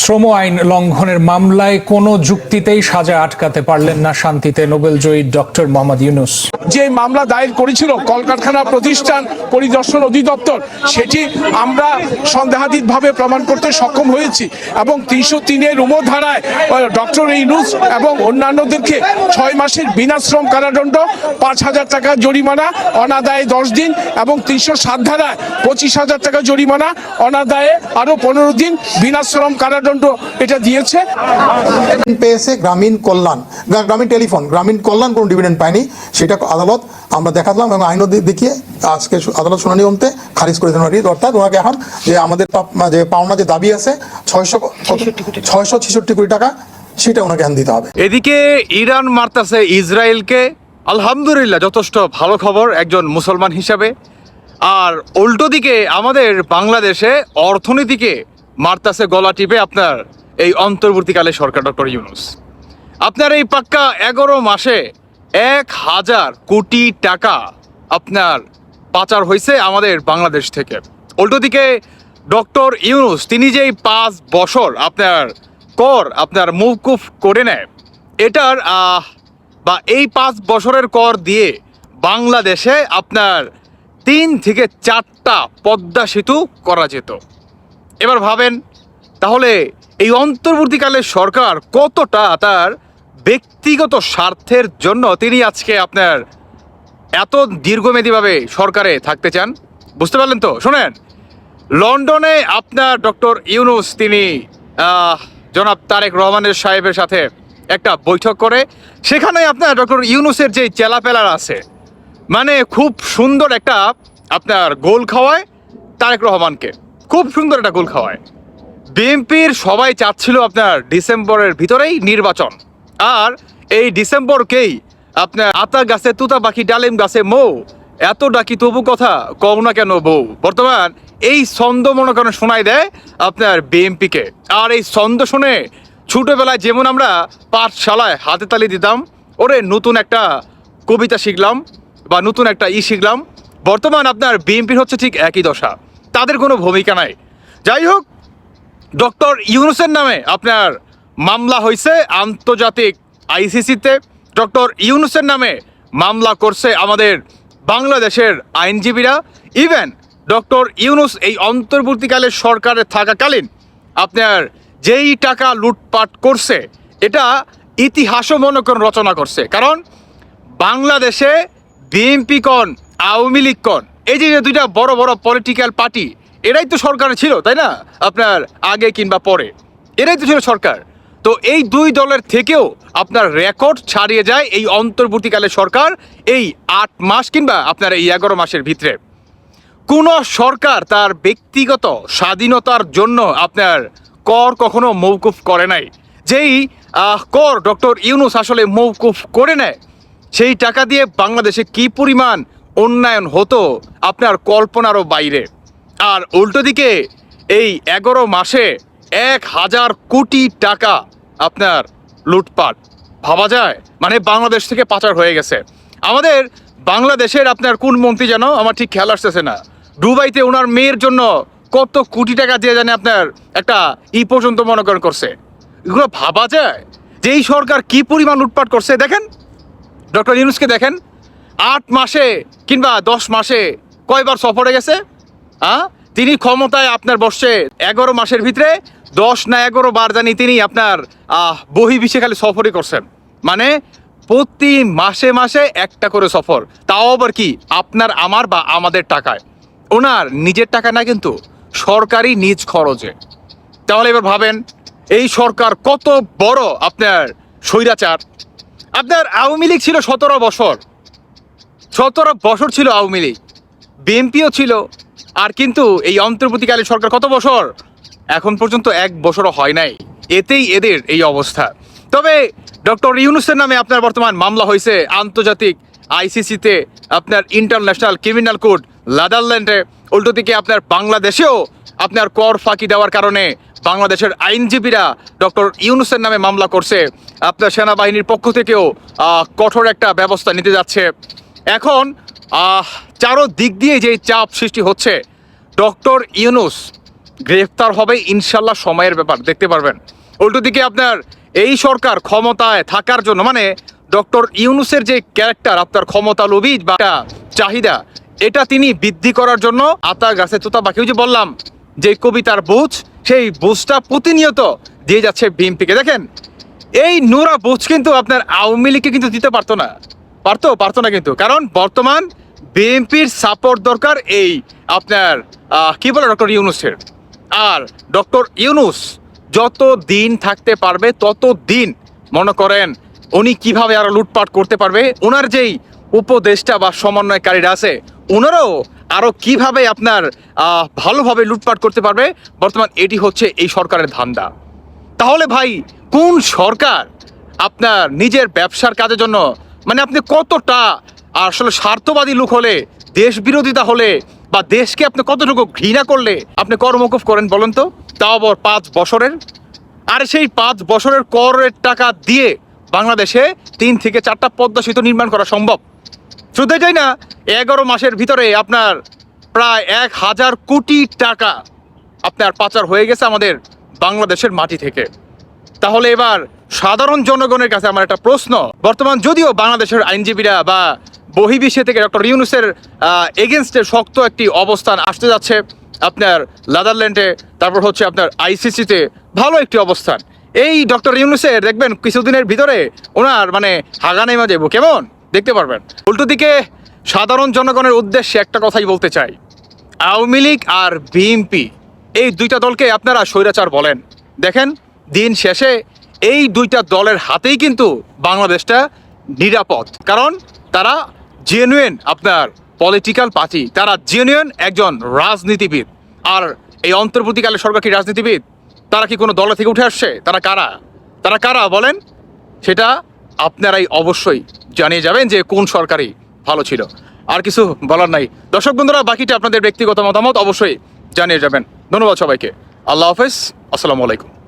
শ্রম আইন লঙ্ঘনের মামলায় কোনো যুক্তিতেই সাজা আটকাতে পারলেন না শান্তিতে নোবেলজয়ী ডক্টর মোহাম্মদ ইউনুস। যে মামলা দায়ের করেছিল কলকারখানা প্রতিষ্ঠান পরিদর্শন অধিদপ্তর, সেটি আমরা সন্দেহাতীতভাবে প্রমাণ করতে সক্ষম হয়েছি এবং তিনশো তিনের উম ধারায় ডক্টর ইউনুস এবং অন্যান্যদেরকে ছয় মাসের বিনাশ্রম কারাদণ্ড, পাঁচ হাজার টাকা জরিমানা, অনাদায়ে দশ দিন এবং তিনশো সাত ধারায় পঁচিশ হাজার টাকা জরিমানা, অনাদায়ে আরও পনেরো দিন বিনাশ্রম কারাদণ্ড এটা দিয়েছে। পেয়েছে গ্রামীণ কল্যাণ। গ্রামীণ টেলিফোন। গ্রামীণ কল্যাণ কোনো ডিভিডেন্ড পায়নি। সেটা আদালত আমরা দেখালাম এবং আইনও দি- দেখিয়ে আজকে আদালত শুনানি অন্তে খারিজ করে দেন অর্থাৎ ওনাকে এখন যে আমাদের যে পাওনা যে দাবি আছে ছয়শো ছয়শো ছেষট্টি কোটি টাকা সেটা ওনাকে এখন দিতে হবে। এদিকে ইরান মারতাছে ইসরায়েলকে। আলহামদুলিল্লাহ যথেষ্ট ভালো খবর একজন মুসলমান হিসাবে। আর উল্টো দিকে আমাদের বাংলাদেশে অর্থনীতিকে মারতাছে, গলা টিপে আপনার এই অন্তর্বর্তীকালে সরকার ডক্টর ইউনুস। আপনার এই পাক্কা এগারো মাসে এক হাজার কোটি টাকা আপনার পাচার হয়েছে আমাদের বাংলাদেশ থেকে। উল্টো দিকে ডক্টর ইউনুস, তিনি যেই পাঁচ বছর আপনার কর আপনার মৌকুফ করে নেয়, এটার বা এই পাঁচ বছরের কর দিয়ে বাংলাদেশে আপনার তিন থেকে চারটা পদ্মা সেতু করা যেত। এবার ভাবেন, তাহলে এই অন্তর্বর্তীকালে সরকার কতটা তার ব্যক্তিগত স্বার্থের জন্য তিনি আজকে আপনার এত দীর্ঘমেয়াদীভাবে সরকারে থাকতে চান? বুঝতে পারলেন তো? শোনেন, লন্ডনে আপনার ডক্টর ইউনুস তিনি জনাব তারেক রহমানের সাহেবের সাথে একটা বৈঠক করে, সেখানে আপনার ডক্টর ইউনুসের যে চেলাপেলার আছে মানে খুব সুন্দর একটা আপনার গোল খাওয়ায় তারেক রহমানকে। খুব সুন্দর একটা গোল খাওয়ায়। বিএনপির সবাই চাচ্ছিল আপনার ডিসেম্বরের ভিতরেই নির্বাচন। আর এই ডিসেম্বরকেই আপনার আতা গাছে, তুতা পাখি, ডালিম গাছে মৌ, এত ডাকি তবু কথা কও না কেন বউ? বর্তমান এই ছন্দ মনে করেন শোনাই দেয় আপনার বিএনপিকে। আর এই ছন্দ শুনে ছোটোবেলায় যেমন আমরা পাঠশালায় হাতে তালি দিতাম, ওরে নতুন একটা কবিতা শিখলাম বা নতুন একটা ই শিখলাম, বর্তমান আপনার বিএনপির হচ্ছে ঠিক একই দশা। তাদের কোনো ভূমিকা নাই। যাই হোক, ডক্টর ইউনুসের নামে আপনার মামলা হয়েছে আন্তর্জাতিক আইসিসিতে। ডক্টর ইউনুসের নামে মামলা করছে আমাদের বাংলাদেশের আইনজীবীরা। ইভেন ডক্টর ইউনুস এই অন্তর্বর্তীকালে সরকারে থাকাকালীন আপনার যেই টাকা লুটপাট করছে, এটা ইতিহাসও মনে করেন রচনা করছে। কারণ বাংলাদেশে বিএনপি কন, আওয়ামী লীগ কন এই যে দুইটা বড় বড় পলিটিক্যাল পার্টি এরাই তো সরকারে ছিল, তাই না? আপনার আগে কিংবা পরে। এরাই তো ছিল সরকার। তো এই দুই দলের থেকেও আপনার রেকর্ড ছাড়িয়ে যায় এই অন্তর্বর্তীকালে সরকার এই আট মাস কিংবা আপনার এই এগারো মাসের ভিতরে। কোনো সরকার তার ব্যক্তিগত স্বাধীনতার জন্য আপনার কর কখনো মৌকুফ করে নাই। যেই কর ডক্টর ইউনুস আসলে মৌকুফ করে নেয়, সেই টাকা দিয়ে বাংলাদেশে কি পরিমাণ উন্নয়ন হতো আপনার কল্পনারও বাইরে। আর উল্টো দিকে, এই এগারো মাসে এক হাজার কোটি টাকা আপনার লুটপাট। ভাবা যায়? মানে বাংলাদেশ থেকে পাচার হয়ে গেছে। আমাদের বাংলাদেশের আপনার কোন মন্ত্রী যেন, আমার ঠিক খেয়াল আসতেছে না। দুবাইতে ওনার মেয়ের জন্য কত কোটি টাকা দিয়ে জানে আপনার একটা ই পর্যন্ত মনে করেন করছে। এগুলো ভাবা যায়? যে এই সরকার কি পরিমাণ লুটপাট করছে, দেখেন? ডক্টর ইউনুসকে দেখেন। আট মাসে কিংবা দশ মাসে কয়বার সফরে গেছে? হ্যাঁ তিনি ক্ষমতায় আপনার বসছে এগারো মাসের ভিতরে দশ না এগারো বার জানি তিনি আপনার বহির্বিশ্বে খালি সফরই করছেন। মানে প্রতি মাসে মাসে একটা করে সফর। তাও আবার কি? আপনার, আমার বা আমাদের টাকায়। ওনার নিজের টাকা না কিন্তু সরকারি নিজ খরচে। তাহলে এবার ভাবেন, এই সরকার কত বড় আপনার স্বৈরাচার। আপনার আওয়ামী লীগ ছিল সতেরো বছর। সতেরো বছর ছিল আওয়ামী লীগ। বিএনপিও ছিল, আর কিন্তু এই অন্তর্বর্তীকালীন সরকার কত বছর? এখন পর্যন্ত এক বছরও হয় নাই। এতেই এদের এই অবস্থা। তবে ডক্টর ইউনুসের নামে আপনার বর্তমান মামলা হয়েছে আন্তর্জাতিক আইসিসিতে আপনার ইন্টারন্যাশনাল ক্রিমিনাল কোর্ট লাদারল্যান্ডে। উল্টো দিকে আপনার বাংলাদেশেও আপনার কর ফাঁকি দেওয়ার কারণে বাংলাদেশের আইনজীবীরা ডক্টর ইউনুসের নামে মামলা করছে। আপনার সেনাবাহিনীর পক্ষ থেকেও কঠোর একটা ব্যবস্থা নিতে যাচ্ছে। এখন চারো দিক দিয়ে যে চাপ সৃষ্টি হচ্ছে, ডক্টর ইউনুস গ্রেফতার হবে ইনশাল্লাহ সময়ের ব্যাপার, দেখতে পারবেন। উল্টো দিকে আপনার এই সরকার ক্ষমতায় থাকার জন্য মানে ডক্টর ইউনুসের যে ক্যারেক্টার আপনার ক্ষমতা লোভী বা চাহিদা, এটা তিনি বৃদ্ধি করার জন্য আতা গাছে তোতা বাকি যে বললাম, যে কবিতার বুঝ, সেই বুঝটা প্রতিনিয়ত দিয়ে যাচ্ছে বিএনপিকে। দেখেন, এই নোরা বুঝ কিন্তু আপনার আওয়ামী লীগকে কিন্তু দিতে পারতো না। পারতো? পারতো না কিন্তু। কারণ বর্তমান বিএনপির সাপোর্ট দরকার এই আপনার কি বলে ডক্টর ইউনুসের? আর ডক্টর ইউনুস যত দিন থাকতে পারবে তত দিন মনে করেন উনি কীভাবে আরও লুটপাট করতে পারবে ওনার যেই উপদেষ্টা বা সমন্বয়কারীরা আছে ওনারাও আরও কীভাবে আপনার ভালোভাবে লুটপাট করতে পারবে, বর্তমান এটি হচ্ছে এই সরকারের ধান্দা। তাহলে ভাই, কোন সরকার আপনার নিজের ব্যবসার কাজের জন্য মানে আপনি কতটা আসলে স্বার্থবাদী লোক হলে, দেশ বিরোধিতা হলে, বা দেশকে আপনি কতটুকু ঘৃণা করলে আপনি কর্মকুফ করেন বলেন তো? তাও আবার পাঁচ বছরের। আর সেই পাঁচ বছরের করের টাকা দিয়ে বাংলাদেশে তিন থেকে চারটা পদ্মা সেতু নির্মাণ করা সম্ভব। শুধু যাই না, এগারো মাসের ভিতরে আপনার প্রায় এক হাজার কোটি টাকা আপনার পাচার হয়ে গেছে আমাদের বাংলাদেশের মাটি থেকে। তাহলে এবার সাধারণ জনগণের কাছে আমার একটা প্রশ্ন। বর্তমান যদিও বাংলাদেশের আইনজীবীরা বা বহির্বিশ্বে থেকে ডক্টর ইউনুসের এগেনস্টে শক্ত একটি অবস্থান আসতে যাচ্ছে, আপনার লাদারল্যান্ডে, তারপর হচ্ছে আপনার আইসিসিতে ভালো একটি অবস্থান। এই ডক্টর ইউনুসের দেখবেন কিছুদিনের ভিতরে ওনার মানে হাগা নেমে যাব কেমন? দেখতে পারবেন। উল্টো দিকে সাধারণ জনগণের উদ্দেশ্যে একটা কথাই বলতে চাই। আওয়ামী লীগ আর বিএনপি, এই দুইটা দলকে আপনারা স্বৈরাচার বলেন। দেখেন, দিন শেষে এই দুইটা দলের হাতেই কিন্তু বাংলাদেশটা নিরাপদ। কারণ তারা জেনুইন আপনার পলিটিক্যাল পার্টি তারা জেনুইন একজন রাজনীতিবিদ। আর এই অন্তর্বর্তীকালে সরকার কি রাজনীতিবিদ? তারা কি কোনো দলে থেকে উঠে আসছে? তারা কারা? তারা কারা বলেন? সেটা আপনারাই অবশ্যই জানিয়ে যাবেন যে কোন সরকারি ভালো ছিল। আর কিছু বলার নাই। দর্শক বন্ধুরা, বাকিটা আপনাদের ব্যক্তিগত মতামত অবশ্যই জানিয়ে যাবেন। ধন্যবাদ সবাইকে। আল্লাহ হাফেজ। আসসালামু আলাইকুম।